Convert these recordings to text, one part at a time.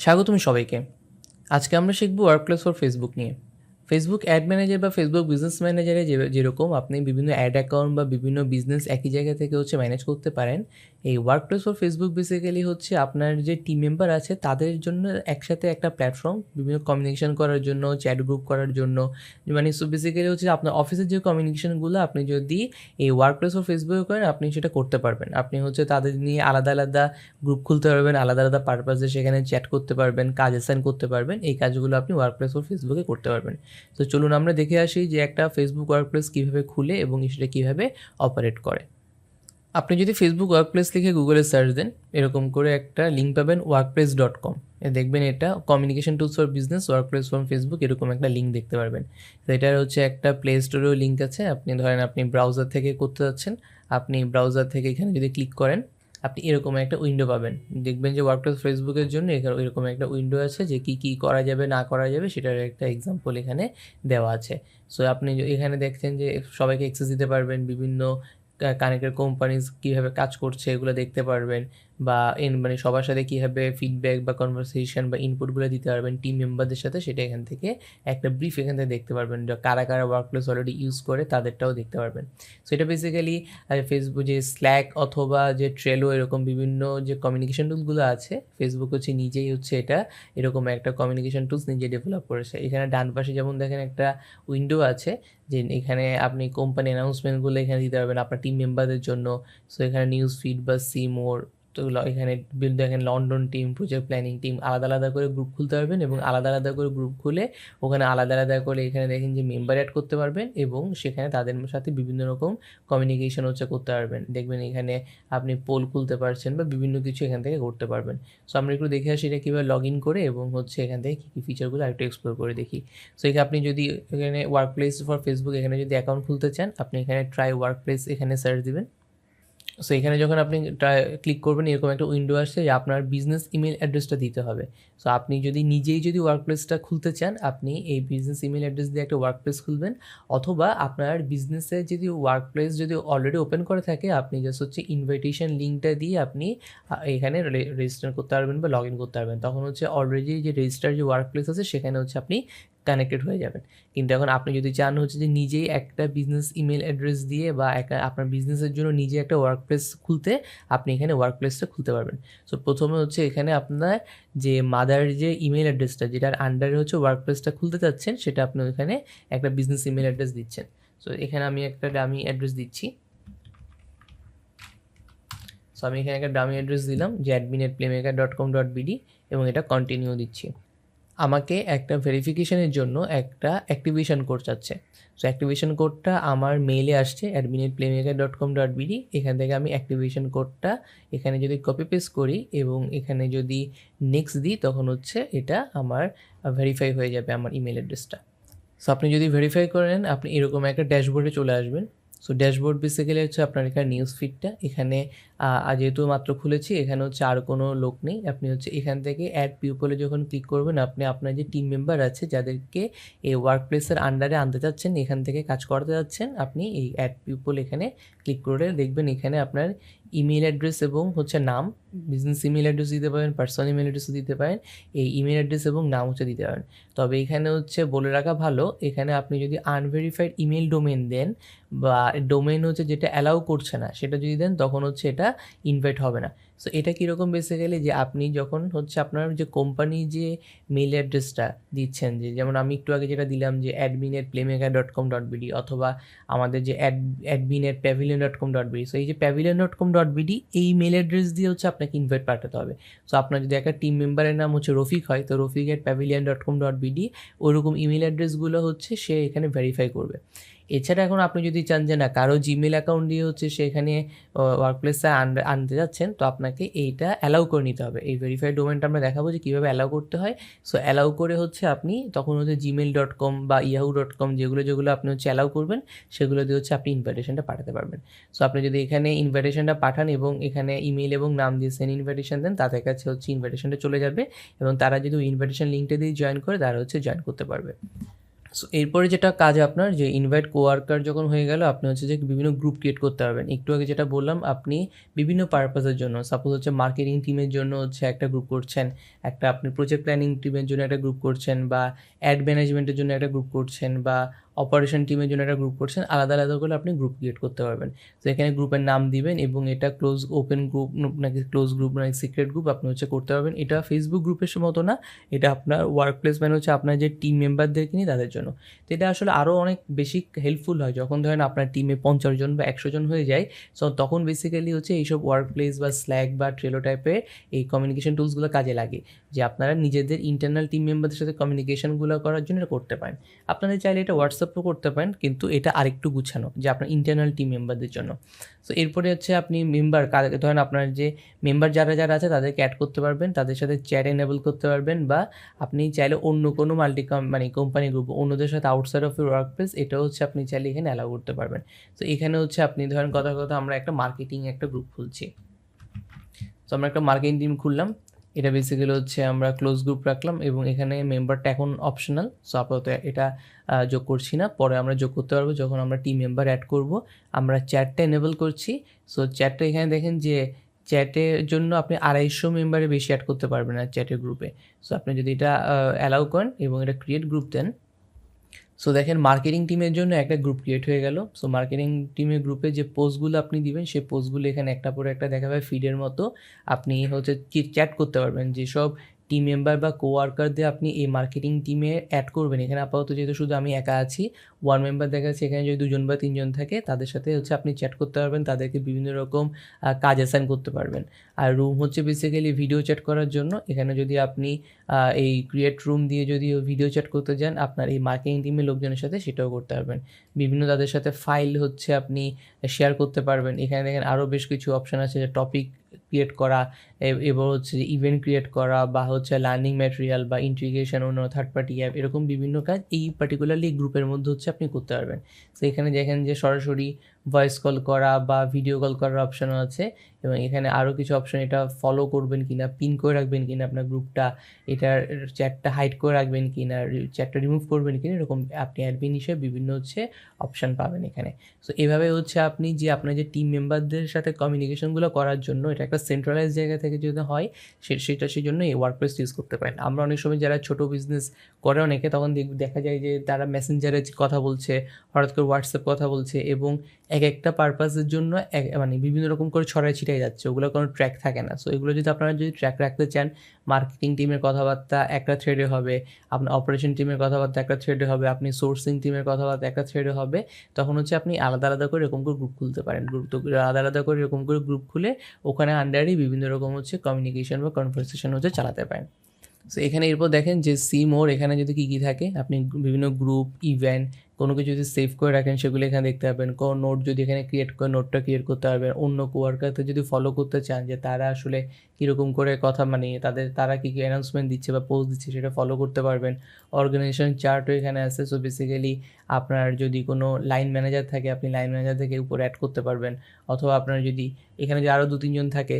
স্বাগতম সবাইকে। আজকে আমরা শিখব ওয়ার্কপ্লেস ফর ফেসবুক নিয়ে। ফেসবুক অ্যাড ম্যানেজার বা ফেসবুক বিজনেস ম্যানেজারে যে যেরকম আপনি বিভিন্ন অ্যাড অ্যাকাউন্ট বা বিভিন্ন বিজনেস একই জায়গা থেকে হচ্ছে ম্যানেজ করতে পারেন, এই work place for Facebook basically হচ্ছে আপনার যে টিম মেম্বার আছে তাদের জন্য একসাথে একটা প্ল্যাটফর্ম বিভিন্ন কমিউনিকেশন করার জন্য চ্যাট গ্রুপ করার জন্য। মানে সো বেসিক্যালি হচ্ছে আপনার অফিসের যে কমিউনিকেশনগুলো আপনি যদি এই ওয়ার্ক প্লেস ফর ফেসবুকে করেন, আপনি সেটা করতে পারবেন। আপনি হচ্ছে তাদের নিয়ে আলাদা আলাদা গ্রুপ খুলতে পারবেন, আলাদা আলাদা পারপাসে সেখানে চ্যাট করতে পারবেন, কাজ অ্যাসাইন করতে পারবেন, এই কাজগুলো আপনি ওয়ার্ক প্লেস ফর ফেসবুকে করতে পারবেন। তো চলুন আমরা দেখে আসি যে একটা ফেসবুক ওয়ার্কপ্লেস কীভাবে খুলে এবং সেটা কীভাবে অপারেট করে। আপনি যদি ফেসবুক ওয়ার্কপ্লেস লিখে গুগলে সার্চ দেন, এরকম করে একটা লিঙ্ক পাবেন ওয়ার্কপ্লেস ডট কম দেখবেন এটা communication tools for business workplace from Facebook এরকম একটা লিঙ্ক দেখতে পারবেন। তো এটার হচ্ছে একটা প্লে স্টোরেও লিঙ্ক আছে। আপনি ধরেন আপনি ব্রাউজার থেকে করতে যাচ্ছেন, আপনি ব্রাউজার থেকে এখানে যদি ক্লিক করেন আপনি এরকম একটা উইন্ডো পাবেন। দেখবেন যে ওয়ার্কটপ ফেসবুকের জন্য এখানে এরকম একটা উইন্ডো আছে যে কি কি করা যাবে, না করা যাবে সেটার একটা এক্সাম্পল এখানে দেওয়া আছে। সো আপনি এখানে দেখছেন যে সবাইকে অ্যাক্সেস দিতে পারবেন, বিভিন্ন কানেক্টেড কোম্পানিজ কীভাবে কাজ করছে, এগুলো দেখতে পারবেন বা মানে সবার সাথে কীভাবে ফিডব্যাক বা কনভারসেশন বা ইনপুটগুলো দিতে পারবেন টিম মেম্বারদের সাথে সেটা এখান থেকে একটা ব্রিফ এখান থেকে দেখতে পারবেন। কারা কারা ওয়ার্কপ্লেস অলরেডি ইউজ করে তাদেরটাও দেখতে পারবেন। সো এটা বেসিক্যালি ফেসবুক যে স্ল্যাক অথবা যে ট্রেলো এরকম বিভিন্ন যে কমিউনিকেশন টুলগুলো আছে ফেসবুক হচ্ছে নিজেই হচ্ছে এটা এরকম একটা কমিউনিকেশন টুলস নিজে ডেভেলপ করেছে। এখানে ডান পাশে যেমন দেখেন একটা উইন্ডো আছে যে এখানে আপনি কোম্পানি অ্যানাউন্সমেন্টগুলো এখানে দিতে পারবেন আপনার টিম মেম্বারদের জন্য। সো এখানে নিউজ ফিড বা সি মোর তো এখানে দেখেন London team project planning team আলাদা আলাদা করে গ্রুপ খুলতে পারবেন এবং আলাদা আলাদা করে গ্রুপ খুলে ওখানে আলাদা আলাদা করে এখানে দেখেন যে মেম্বার অ্যাড করতে পারবেন এবং সেখানে তাদের সাথে বিভিন্ন রকম কমিউনিকেশন হচ্ছে করতে পারবেন। দেখবেন এখানে আপনি পোল খুলতে পারছেন বা বিভিন্ন কিছু এখান থেকে করতে পারবেন। সো আমরা একটু দেখে আসি এটা কীভাবে লগ ইন করে এবং হচ্ছে এখান থেকে কী কী ফিচারগুলো আরেকটু এক্সপ্লোর করে দেখি। সো এখানে আপনি যদি এখানে ওয়ার্ক প্লেস ফর ফেসবুক এখানে যদি অ্যাকাউন্ট খুলতে চান, আপনি এখানে ট্রাই ওয়ার্ক প্লেস এখানে সার্চ দিবেন। সো এখানে যখন আপনি ক্লিক করবেন, এরকম একটা উইন্ডো আসছে যে আপনার বিজনেস ইমেল অ্যাড্রেসটা দিতে হবে। সো আপনি যদি নিজেই যদি ওয়ার্ক প্লেসটা খুলতে চান, আপনি এই বিজনেস ইমেল অ্যাড্রেস দিয়ে একটা ওয়ার্ক প্লেস খুলবেন। অথবা আপনার বিজনেসে যদি ওয়ার্ক প্লেস যদি অলরেডি ওপেন করে থাকে, আপনি জাস্ট হচ্ছে ইনভাইটেশন লিঙ্কটা দিয়ে আপনি এখানে রেজিস্টার করতে পারবেন বা লগ ইন করতে পারবেন। তখন হচ্ছে অলরেডি যে রেজিস্টার যে ওয়ার্ক প্লেস আছে, সেখানে হচ্ছে আপনি কানেক্টেড হয়ে যাবেন। কিন্তু এখন আপনি যদি চান হচ্ছে যে নিজেই একটা বিজনেস ইমেল অ্যাড্রেস দিয়ে বা একটা আপনার বিজনেসের জন্য নিজে একটা ওয়ার্ক প্লেস খুলতে আপনি এখানে ওয়ার্ক প্লেসটা খুলতে পারবেন। সো প্রথমে হচ্ছে এখানে আপনার যে মাদার যে ইমেল অ্যাড্রেসটা যেটার আন্ডারে হচ্ছে ওয়ার্ক প্লেসটা খুলতে চাচ্ছেন, সেটা আপনি ওখানে একটা বিজনেস ইমেল অ্যাড্রেস দিচ্ছেন। সো এখানে আমি একটা ডামি অ্যাড্রেস দিচ্ছি। সো আমি এখানে একটা ডামি অ্যাড্রেস দিলাম, যে admin at playmaker dot com dot BD এবং এটা কন্টিনিউ দিচ্ছি। আমাকে একটা ভেরিফিকেশনের জন্য একটা অ্যাক্টিভেশন কোড চাচ্ছে। সো অ্যাক্টিভেশন কোডটা আমার মেইলে আসছে admin at playmaker dot com dot BD এখান থেকে আমি অ্যাক্টিভেশন কোডটা এখানে যদি কপি পেস্ট করি এবং এখানে যদি নেক্সট দিই, তখন হচ্ছে এটা আমার ভেরিফাই হয়ে যাবে আমার ইমেল অ্যাড্রেসটা সো আপনি যদি ভেরিফাই করেন, আপনি এরকম একটা ড্যাশবোর্ডে চলে আসবেন। সো ড্যাশবোর্ড বেসিক্যালি হচ্ছে আপনার এখানে নিউজ ফিডটা এখানে আহ, যেহেতু মাত্র খুলেছি এখানে হচ্ছে আর কোনো লোক নেই। আপনি হচ্ছে এখান থেকে অ্যাড পিউপলে যখন ক্লিক করবেন আপনি আপনার যে টিম মেম্বার আছে যাদেরকে এই ওয়ার্ক প্লেসের আন্ডারে আনতে চাচ্ছেন এখান থেকে কাজ করাতে যাচ্ছেন আপনি এই অ্যাড পিউপল এখানে ক্লিক করে দেখবেন এখানে আপনার ইমেল অ্যাড্রেস এবং হচ্ছে নাম বিজনেস ইমেল অ্যাড্রেস দিতে পারেন পার্সোনাল ইমেল অ্যাড্রেসও দিতে পারেন এই ইমেল অ্যাড্রেস এবং নাম হচ্ছে দিতে পারেন। তবে এখানে হচ্ছে বলে রাখা ভালো এখানে আপনি যদি আনভেরিফাইড ইমেল ডোমেন দেন বা ডোমেন হচ্ছে যেটা অ্যালাউ করছে না সেটা যদি দেন তখন হচ্ছে এটা ইনভাইট হবে না। সো এটা কীরকম বেসিক্যালি যে আপনি যখন হচ্ছে আপনার যে কোম্পানি যে মেল অ্যাড্রেসটা দিচ্ছেন যে, যেমন আমি একটু আগে যেটা দিলাম যে admin at playmaker dot com dot BD অথবা আমাদের যে ad admin at pavilion dot com dot BD so এই যে pavilion dot com dot BD এই মেল অ্যাড্রেস দিয়ে হচ্ছে আপনাকে ইনভাইট পাঠাতে হবে। সো আপনার যদি একটা টিম মেম্বারের নাম হচ্ছে রফিক হয়, তো Rafiq at pavilion dot com dot BD ওরকম ইমেল অ্যাড্রেসগুলো হচ্ছে সে এখানে ভেরিফাই করবে। এছাড়া এখন আপনি যদি চান যে না, কারও জিমেল অ্যাকাউন্ট দিয়ে হচ্ছে সেখানে ওয়ার্ক প্লেসে আনতে যাচ্ছেন, তো আপনাকে এইটা অ্যালাউ করে নিতে হবে। এই ভেরিফাইড ডোমেনটা আমরা দেখাবো যে কীভাবে অ্যালাউ করতে হয়। সো অ্যালাউ করে হচ্ছে আপনি তখন হচ্ছে জিমেল ডট কম বা ইয়াহু ডট কম যেগুলো যেগুলো আপনি হচ্ছে অ্যালাউ করবেন, সেগুলো দিয়ে হচ্ছে আপনি ইনভাইটেশনটা পাঠাতে পারবেন। সো আপনি যদি এখানে ইনভাইটেশনটা পাঠান এবং এখানে ইমেল এবং নাম দিয়ে সেন্ড ইনভাইটেশন দেন, তাদের কাছে হচ্ছে ইনভাইটেশনটা চলে যাবে এবং তারা যদি ইনভাইটেশন লিঙ্কটা দিয়ে জয়েন করে, তারা হচ্ছে জয়েন করতে পারবে। সো এরপরে যেটা কাজ আপনার, যে ইনভাইট কোয়ার্কার যখন হয়ে গেল, আপনি হচ্ছে যে বিভিন্ন গ্রুপ ক্রিয়েট করতে পারবেন। একটু আগে যেটা বললাম, আপনি বিভিন্ন পারপাসের জন্য সাপোজ হচ্ছে মার্কেটিং টিমের জন্য হচ্ছে একটা গ্রুপ করছেন, একটা আপনি প্রজেক্ট প্ল্যানিং টিমের জন্য একটা গ্রুপ করছেন, বা অ্যাড ম্যানেজমেন্টের জন্য একটা গ্রুপ করছেন, বা অপারেশন টিমের জন্য একটা গ্রুপ করছেন, আলাদা আলাদা করে আপনি গ্রুপ ক্রিয়েট করতে পারবেন। তো এখানে গ্রুপের নাম দিবেন এবং এটা ক্লোজ ওপেন গ্রুপ নাকি ক্লোজ গ্রুপ নাকি সিক্রেট গ্রুপ আপনি হচ্ছে করতে পারবেন। এটা ফেসবুক গ্রুপের মতো না, এটা আপনার ওয়ার্ক প্লেস মানে হচ্ছে আপনার যে টিম মেম্বারদেরকে নিয়ে তাদের জন্য। তো এটা আসলে আরও অনেক বেশি হেল্পফুল হয়, যখন ধরেন আপনার টিমে পঞ্চাশ জন বা একশো জন হয়ে যায় সো তখন বেসিক্যালি হচ্ছে এইসব ওয়ার্ক প্লেস বা স্ল্যাক বা ট্রেলো টাইপের এই কমিউনিকেশন টুলসগুলো কাজে লাগে, যে আপনারা নিজেদের ইন্টারনাল টিম মেম্বারদের সাথে কমিউনিকেশনগুলো করার জন্য করতে পারেন। আপনাদের চাইলে এটা হোয়াটসঅ্যাপও করতে পারেন, কিন্তু এটা আরেকটু গুছানো, যে আপনার ইন্টারনাল টিম মেম্বারদের জন্য। সো এরপরে হচ্ছে আপনি মেম্বার ধরেন আপনার যে মেম্বার যারা যারা আছে, তাদেরকে অ্যাড করতে পারবেন, তাদের সাথে চ্যাট এনেবল করতে পারবেন, বা আপনি চাইলে অন্য কোনো মাল্টি মানে কোম্পানি গ্রুপ অন্যদের সাথে outside of your workplace এটাও হচ্ছে আপনি চাইলে এখানে অ্যালাউ করতে পারবেন। তো এখানে হচ্ছে আপনি ধরেন কথা কথা, আমরা একটা মার্কেটিং একটা গ্রুপ খুলছি। তো আমরা একটা মার্কেটিং টিম খুললাম এটা বেসিক্যালি হচ্ছে আমরা ক্লোজ গ্রুপ রাখলাম এবং এখানে মেম্বারটা এখন অপশনাল সো আপাতত এটা যোগ করছি না। পরে আমরা যোগ করতে পারব যখন আমরা টিম মেম্বার অ্যাড করব। আমরা চ্যাটটা এনেবল করছি। সো চ্যাটটা এখানে দেখেন যে চ্যাটের জন্য আপনি আড়াইশো মেম্বারে বেশি অ্যাড করতে পারবেন না চ্যাটের গ্রুপে সো আপনি যদি এটা অ্যালাউ করেন এবং এটা ক্রিয়েট গ্রুপ দেন সো দেখেন মার্কেটিং টিমের জন্য একটা গ্রুপ ক্রিয়েট হয়ে গেল। সো মার্কেটিং টিমের গ্রুপে যে পোস্টগুলো আপনি দিবেন, সেই পোস্টগুলো এখানে একটা পরে একটা দেখাবে ফিডের মতো। আপনি হচ্ছে চ্যাট করতে পারবেন যেসব টিম মেম্বার বা কোয়ার্কারদের আপনি এই মার্কেটিং টিমে অ্যাড করবেন। এখানে আপাতত যেহেতু শুধু আমি একা আছি ওয়ান মেম্বার দেখা যাচ্ছে এখানে যদি দুজন বা তিনজন থাকে, তাদের সাথে হচ্ছে আপনি চ্যাট করতে পারবেন, তাদেরকে বিভিন্ন রকম কাজ অ্যাসাইন করতে পারবেন। আর রুম হচ্ছে বেসিক্যালি ভিডিও চ্যাট করার জন্য। এখানে যদি আপনি এই ক্রিয়েট রুম দিয়ে যদি ভিডিও চ্যাট করতে যান, আপনার এই মার্কেটিং টিমের লোকজনের সাথে সেটাও করতে পারবেন। বিভিন্ন তাদের সাথে ফাইল হচ্ছে আপনি শেয়ার করতে পারবেন। এখানে দেখেন আরও বেশ কিছু অপশান আছে, যে টপিক ক্রিয়েট করা এবার হচ্ছে ইভেন্ট ক্রিয়েট করা বা হচ্ছে লার্নিং ম্যাটেরিয়াল বা ইন্টিগ্রেশন অন্য থার্ড পার্টি অ্যাপ এরকম বিভিন্ন কাজ এই পার্টিকুলারলি গ্রুপের মধ্যে হচ্ছে আপনি করতে পারবেন। তো এখানে দেখেন যে সরাসরি ভয়েস কল করা বা ভিডিও কল করার অপশানও আছে এবং এখানে আরও কিছু অপশান এটা ফলো করবেন কি না পিন করে রাখবেন কি না আপনার গ্রুপটা এটার চ্যাটটা হাইড করে রাখবেন কি না চ্যাটটা রিমুভ করবেন কি না এরকম আপনি অ্যাডমিন হিসেবে বিভিন্ন হচ্ছে অপশান পাবেন এখানে। সো এভাবে হচ্ছে আপনি যে আপনার যে টিম মেম্বারদের সাথে কমিউনিকেশনগুলো করার জন্য এটা একটা সেন্ট্রালাইজ জায়গা থেকে যদি হয়, সে, সেটা সেই জন্য এই ওয়ার্কপ্লেস ইউজ করতে পারেন। আমরা অনেক সময় যারা ছোটো বিজনেস করে অনেকে, তখন দেখা যায় যে তারা মেসেঞ্জারে কথা বলছে, হঠাৎ করে হোয়াটসঅ্যাপ কথা বলছে এবং এক একটা পারপাসের জন্য এক মানে বিভিন্ন রকম করে ছড়াই ছিটাই যাচ্ছে, ওগুলো কোনো ট্র্যাক থাকে না। সো এগুলো যদি আপনারা যদি ট্র্যাক রাখতে চান মার্কেটিং টিমের কথাবার্তা একটা থ্রেডে হবে আপনার অপারেশন টিমের কথাবার্তা একটা থ্রেডে হবে, আপনি সোর্সিং টিমের কথাবার্তা একটা থ্রেডে হবে, তখন হচ্ছে আপনি আলাদা আলাদা করে এরকম করে গ্রুপ খুলতে পারেন। গ্রুপ তো আলাদা আলাদা করে এরকম করে গ্রুপ খুলে ওখানে আন্ডারেই বিভিন্ন রকম হচ্ছে কমিউনিকেশন বা কনভারসেশন হচ্ছে চালাতে পারেন। সো এখানে এরপর দেখেন যে সি মোর এখানে যদি কী কী থাকে, আপনি বিভিন্ন গ্রুপ ইভেন্ট কোনো কিছু যদি সেভ করে রাখেন, সেগুলো এখানে দেখতে পাবেন। কোনো নোট যদি এখানে ক্রিয়েট করে নোটটা ক্রিয়েট করতে পারবেন। অন্য কোয়ার্কারকে যদি ফলো করতে চান যে তারা আসলে কীরকম করে কথা মানে তাদের, তারা কী কী অ্যানাউন্সমেন্ট দিচ্ছে বা পোস্ট দিচ্ছে, সেটা ফলো করতে পারবেন। অর্গানাইজেশন চার্টও এখানে আছে। সো বেসিক্যালি আপনার যদি কোনো লাইন ম্যানেজার থাকে, আপনি লাইন ম্যানেজার থেকে উপরে অ্যাড করতে পারবেন। অথবা আপনার যদি এখানে যে আরও দু, তিনজন থাকে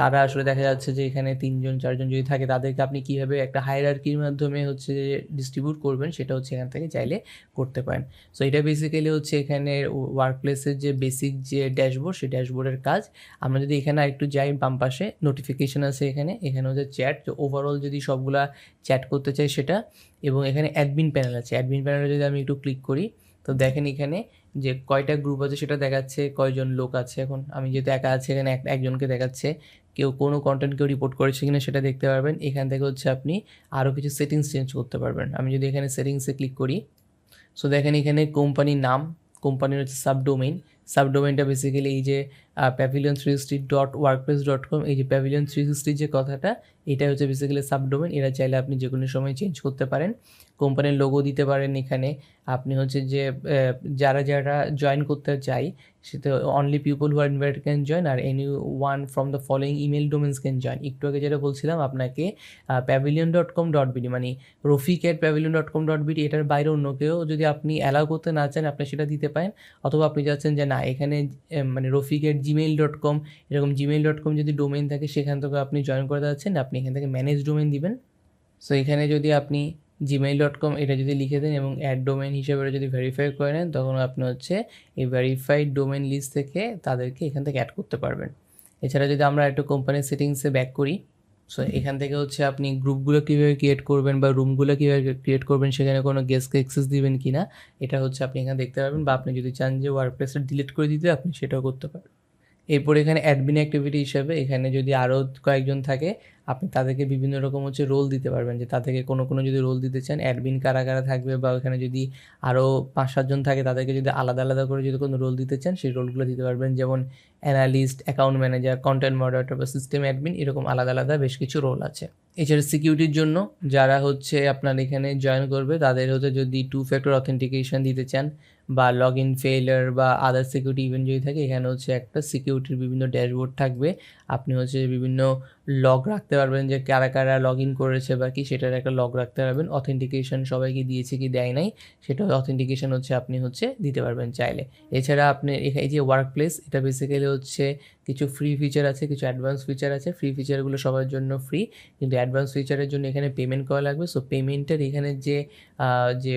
তারা আসলে দেখা যাচ্ছে যে এখানে তিনজন, চারজন যদি থাকে, তাদেরকে আপনি কীভাবে একটা হায়ারার্কির মাধ্যমে হচ্ছে ডিস্ট্রিবিউট করবেন, সেটা হচ্ছে এখান থেকে চাইলে করতে পারেন। সো এটা বেসিক্যালি হচ্ছে এখানে ওয়ার্ক প্লেসের যে বেসিক যে ড্যাশবোর্ড সেই ড্যাশবোর্ডের কাজ। আমরা যদি এখানে আরেকটু যাই বাম পাশে নোটিফিকেশান আছে এখানে। এখানে হচ্ছে চ্যাট ওভারঅল যদি সবগুলা চ্যাট করতে চাই সেটা। এবং এখানে অ্যাডমিন প্যানেল আছে। অ্যাডমিন প্যানেলে যদি আমি একটু ক্লিক করি, তো দেখেন এখানে যে কয়টা গ্রুপ আছে সেটা দেখাচ্ছে, কয়জন লোক আছে। এখন আমি যেহেতু একা আছে, এখানে একজনকে দেখাচ্ছে। কেউ কোনো কন্টেন্ট কেউ রিপোর্ট করেছে কিনা সেটা দেখতে পারবেন। এখান থেকে হচ্ছে আপনি আরও কিছু সেটিংস চেঞ্জ করতে পারবেন। আমি যদি এখানে সেটিংসে ক্লিক করি সো দেখেন এখানে কোম্পানির নাম কোম্পানির হচ্ছে সাবডোমেইন সাবডোমেইনটা বেসিক্যালি এই যে pavilion three sixty dot workplace dot com এই যে প্যাভিলিয়ন থ্রি সিক্সটির যে কথাটা, এটা হচ্ছে বেসিক্যালি সাবডোমেন এরা চাইলে আপনি যে কোনো সময় চেঞ্জ করতে পারেন। কোম্পানির লোগো দিতে পারেন এখানে। আপনি হচ্ছে যে যারা যারা জয়েন করতে চাই সেটা only people who are invite can join or anyone from the following email domains can join একটু আগে যেটা বলছিলাম আপনাকে pavilion dot com dot BD মানে Rafiq at pavilion dot com dot BD এটার বাইরে অন্য কেউ যদি আপনি অ্যালাউ করতে না চান, আপনি সেটা দিতে পারেন। অথবা আপনি চাচ্ছেন যে না, এখানে মানে Rafiq at Gmail dot com এরকম জিমেইল ডট কম যদি ডোমেন থাকে, সেখান থেকে আপনি জয়েন করে যাচ্ছেন, আপনি এখান থেকে ম্যানেজ ডোমেন দিবেন। সো এখানে যদি আপনি জিমেইল ডট কম এটা যদি লিখে দেন এবং অ্যাড ডোমেন হিসেবে এটা যদি ভেরিফাই করে নেন, তখন আপনি হচ্ছে এই ভেরিফাইড ডোমেন লিস্ট থেকে তাদেরকে এখান থেকে অ্যাড করতে পারবেন। এছাড়া যদি আমরা একটু কোম্পানির সেটিংসে ব্যাক করি সো এখান থেকে হচ্ছে আপনি গ্রুপগুলো কীভাবে ক্রিয়েট করবেন বা রুমগুলো কীভাবে ক্রিয়েট করবেন, সেখানে কোনো গেস্টকে অ্যাক্সেস দিবেন কি না এটা হচ্ছে আপনি এখানে দেখতে পারবেন বা আপনি যদি চান যে ওয়ার্ক ডিলিট করে দিতে, আপনি সেটাও করতে পারবেন। এরপর এখানে অ্যাডমিন অ্যাক্টিভিটি হিসাবে এখানে যদি আরও কয়েকজন থাকে আপনি তাদেরকে বিভিন্ন রকম হচ্ছে রোল দিতে পারবেন। যে তাদেরকে কোনো কোনো যদি রোল দিতে চান অ্যাডমিন কারা কারা থাকবে বা ওখানে যদি আরও পাঁচ সাতজন থাকে, তাদেরকে যদি আলাদা আলাদা করে যদি কোনো রোল দিতে চান, সেই রোলগুলো দিতে পারবেন। যেমন analyst account manager content moderator বা সিস্টেম অ্যাডমিন এরকম আলাদা আলাদা বেশ কিছু রোল আছে। এছাড়া সিকিউরিটির জন্য যারা হচ্ছে আপনার এখানে জয়েন করবে, তাদের হচ্ছে যদি টু ফ্যাক্টর অথেন্টিকেশন দিতে চান বা লগ ইন ফেইলার বা আদার সিকিউরিটি ইভেন্ট যদি থাকে, এখানে হচ্ছে একটা সিকিউরিটির বিভিন্ন ড্যাশবোর্ড থাকবে। আপনি হচ্ছে বিভিন্ন লগ রাখতে পারবেন যে কারা কারা লগ ইন করেছে বা কি, সেটার একটা লগ রাখতে পারবেন। অথেন্টিকেশন সবাইকে দিয়েছে কি দেয় নাই, সেটা অথেন্টিকেশন হচ্ছে আপনি হচ্ছে দিতে পারবেন চাইলে। এছাড়া আপনি এই যে ওয়ার্ক প্লেস এটা বেসিক্যালি হচ্ছে কিছু ফ্রি ফিচার আছে, কিছু অ্যাডভান্স ফিচার আছে। ফ্রি ফিচারগুলো সবার জন্য ফ্রি কিন্তু অ্যাডভান্স ফিচারের জন্য এখানে পেমেন্ট করা লাগবে। সো পেমেন্টের এখানে যে যে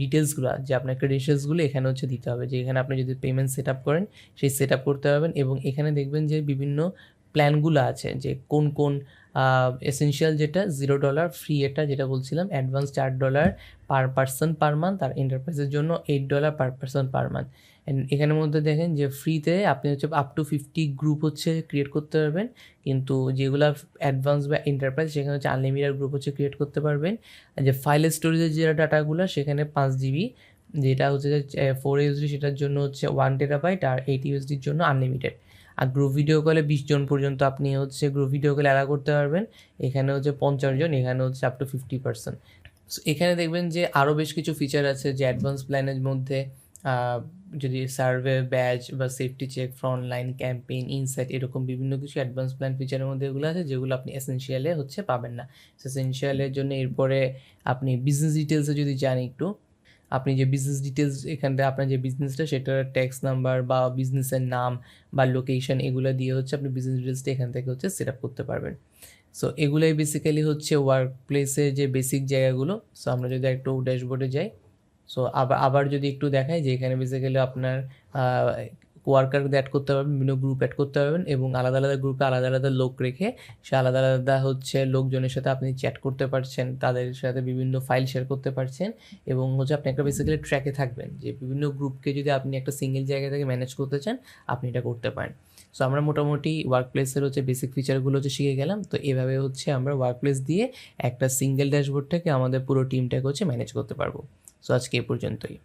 ডিটেলসগুলো যে আপনার ক্রেডেন্সিয়ালসগুলো এখানে হচ্ছে দিতে হবে। যে এখানে আপনি যদি পেমেন্ট সেট আপ করেন, সেই সেট আপ করতে পারবেন এবং এখানে দেখবেন যে বিভিন্ন প্ল্যানগুলো আছে যে কোন কোন এসেনশিয়াল যেটা জিরো ডলার ফ্রি এটা যেটা বলছিলাম অ্যাডভান্স চার dollar per person per month আর এন্টারপ্রাইজের জন্য eight dollar per person per month এখানের মধ্যে দেখেন যে ফ্রিতে আপনি হচ্ছে আপ টু ফিফটি গ্রুপ হচ্ছে ক্রিয়েট করতে পারবেন। কিন্তু যেগুলো অ্যাডভান্স বা এন্টারপ্রাইজ সেখানে হচ্ছে আনলিমিটেড গ্রুপ হচ্ছে ক্রিয়েট করতে পারবেন। আর যে ফাইল স্টোরেজের যে ডাটাগুলো সেখানে পাঁচ জিবি যেটা হচ্ছে ফোর ইউএসডি সেটার জন্য হচ্ছে ওয়ান টেরাবাইট আর এইট ইউএসডির জন্য আনলিমিটেড আর গ্রুপ ভিডিও কলে বিশ জন পর্যন্ত আপনি হচ্ছে গ্রুপ ভিডিও কলে অ্যালাউ করতে পারবেন। এখানে হচ্ছে পঞ্চাশ জন, এখানে হচ্ছে up to fifty percent so এখানে দেখবেন যে আরও বেশ কিছু ফিচার আছে যে অ্যাডভান্স প্ল্যানের মধ্যে যদি সার্ভে ব্যাচ বা safety check front line campaign insight এরকম বিভিন্ন কিছু অ্যাডভান্স প্ল্যান ফিচারের মধ্যে এগুলো আছে, যেগুলো আপনি এসেনশিয়ালে হচ্ছে পাবেন না। এসেনশিয়ালের জন্য এরপরে আপনি বিজনেস ডিটেলসে যদি যান একটু আপনি যে বিজনেস ডিটেলস এখানে আপনার যে বিজনেসটা সেটার ট্যাক্স নাম্বার বা বিজনেসের নাম বা লোকেশন এগুলো দিয়ে হচ্ছে আপনি বিজনেস ডিটেলসটা এখান থেকে হচ্ছে সেট আপ করতে পারবেন। সো এগুলোই বেসিক্যালি হচ্ছে ওয়ার্ক প্লেসের যে বেসিক জায়গাগুলো। সো আমরা যদি একটু ড্যাশবোর্ডে যাই। সো আবার আবার যদি একটু দেখাই যে এখানে বেসিক্যালি আপনার ওয়ার্কার অ্যাড করতে পারবেন, বিভিন্ন গ্রুপ অ্যাড করতে পারবেন এবং আলাদা আলাদা গ্রুপে আলাদা আলাদা লোক রেখে সে আলাদা আলাদা হচ্ছে লোকজনের সাথে আপনি চ্যাট করতে পারছেন, তাদের সাথে বিভিন্ন ফাইল শেয়ার করতে পারছেন এবং হচ্ছে আপনি একটা বেসিক্যালি ট্র্যাকে থাকবেন যে বিভিন্ন গ্রুপকে যদি আপনি একটা সিঙ্গেল জায়গা থেকে ম্যানেজ করতে চান, আপনি এটা করতে পারেন। সো আমরা মোটামুটি ওয়ার্ক প্লেসের হচ্ছে বেসিক ফিচারগুলো হচ্ছে শিখে গেলাম। তো এভাবে হচ্ছে আমরা ওয়ার্ক প্লেস দিয়ে একটা সিঙ্গেল ড্যাশবোর্ড থেকে আমাদের পুরো টিমটাকে হচ্ছে ম্যানেজ করতে পারব। সো আজকে এ পর্যন্তই।